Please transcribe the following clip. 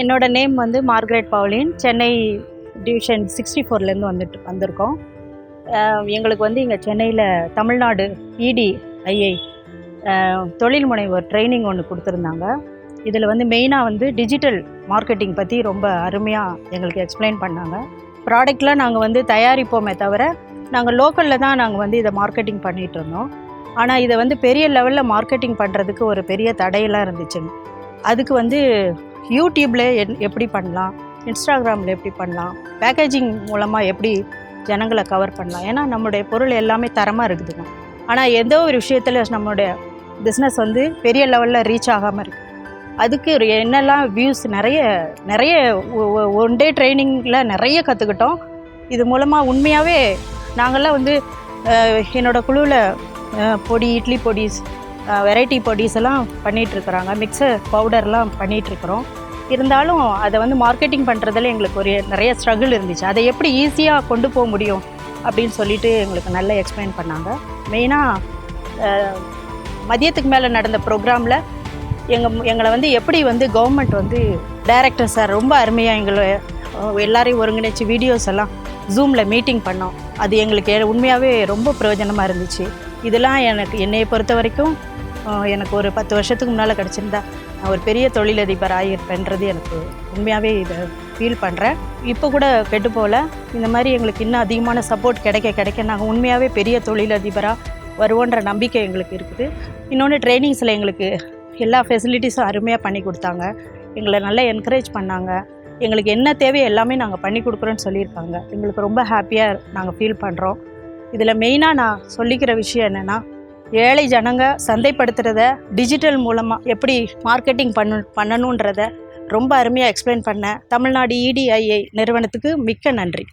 என்னோட நேம் வந்து மார்கரெட் பவுலின். சென்னை டிவிஷன் சிக்ஸ்டி ஃபோர்லேருந்து வந்துட்டு வந்திருக்கோம். எங்களுக்கு வந்து இங்கே சென்னையில் தமிழ்நாடு இடி ஐஐ தொழில் முனைவோர் ட்ரைனிங் ஒன்று கொடுத்துருந்தாங்க. இதில் வந்து மெயினாக வந்து டிஜிட்டல் மார்க்கெட்டிங் பற்றி ரொம்ப அருமையாக எங்களுக்கு எக்ஸ்பிளைன் பண்ணாங்க. ப்ராடக்ட்லாம் நாங்கள் வந்து தயாரிப்போமே தவிர நாங்கள் லோக்கலில் தான் நாங்கள் வந்து இதை மார்க்கெட்டிங் பண்ணிகிட்டு இருந்தோம். ஆனால் இதை வந்து பெரிய லெவலில் மார்க்கெட்டிங் பண்ணுறதுக்கு ஒரு பெரிய தடையெல்லாம் இருந்துச்சுங்க. அதுக்கு வந்து யூடியூப்பில் என் எப்படி பண்ணலாம் இன்ஸ்டாகிராமில் எப்படி பண்ணலாம் பேக்கேஜிங் மூலமாக எப்படி ஜனங்களை கவர் பண்ணலாம். ஏன்னா நம்மளுடைய பொருள் எல்லாமே தரமாக இருக்குதுங்க. ஆனால் எந்த ஒரு விஷயத்தில் நம்மளுடைய பிஸ்னஸ் வந்து பெரிய லெவலில் ரீச் ஆகாமல் இருக்குது அதுக்கு என்னெல்லாம் வியூஸ் நிறைய நிறைய ஒன் டே ட்ரைனிங்கில் நிறைய கற்றுக்கிட்டோம் இது மூலமாக உண்மையாகவே நாங்கள்லாம் வந்து என்னோடய குழுவில் பொடி இட்லி பொடி வெரைட்டி பொடிஸ் எல்லாம் பண்ணிகிட்ருக்குறாங்க மிக்சர் பவுடர்லாம் பண்ணிகிட்ருக்குறோம் இருந்தாலும் அதை வந்து மார்க்கெட்டிங் பண்ணுறதுல எங்களுக்கு ஒரு நிறைய ஸ்ட்ரகிள் இருந்துச்சு. அதை எப்படி ஈஸியாக கொண்டு போக முடியும் அப்படின்னு சொல்லிட்டு எங்களுக்கு நல்லா எக்ஸ்பிளைன் பண்ணாங்க. மெயினாக மதியத்துக்கு மேலே நடந்த ப்ரோக்ராமில் எங்கள் எங்களை வந்து எப்படி வந்து கவர்மெண்ட் வந்து டைரக்டர் சார் ரொம்ப அருமையாக எங்களை எல்லாரையும் ஒருங்கிணைச்சு வீடியோஸ் எல்லாம் ஜூமில் மீட்டிங் பண்ணோம். அது எங்களுக்கு உண்மையாகவே ரொம்ப பிரயோஜனமாக இருந்துச்சு. இதெல்லாம் எனக்கு என்னையை பொறுத்த வரைக்கும் எனக்கு ஒரு பத்து வருஷத்துக்கு முன்னால் கிடச்சிருந்தா நான் ஒரு பெரிய தொழிலதிபர் ஆகியிருப்பேன்றது எனக்கு உண்மையாகவே இதை ஃபீல் பண்ணுறேன் இப்போ கூட கெட்டு போகல இந்த மாதிரி எங்களுக்கு இன்னும் அதிகமான சப்போர்ட் கிடைக்க கிடைக்க நாங்கள் உண்மையாகவே பெரிய தொழிலதிபராக வருவோன்ற நம்பிக்கை எங்களுக்கு இருக்குது. இன்னொன்று ட்ரைனிங்ஸில் எங்களுக்கு எல்லா ஃபெசிலிட்டிஸும் அருமையாக பண்ணி கொடுத்தாங்க. எங்களை நல்லா என்கரேஜ் பண்ணாங்க. எங்களுக்கு என்ன தேவையோ எல்லாமே நாங்கள் பண்ணி கொடுக்குறோன்னு சொல்லியிருக்காங்க. எங்களுக்கு ரொம்ப ஹாப்பியாக நாங்கள் ஃபீல் பண்ணுறோம் இதில் மெயினாக நான் சொல்லிக்கிற விஷயம் என்னென்னா ஏழை ஜனங்க சந்தைப்படுத்துகிறத டிஜிட்டல் மூலமாக எப்படி மார்க்கெட்டிங் பண்ணு பண்ணணுன்றத ரொம்ப அருமையாக எக்ஸ்பிளைன் பண்ண தமிழ்நாடு இடிஐஐ நிறுவனத்துக்கு மிக்க நன்றி.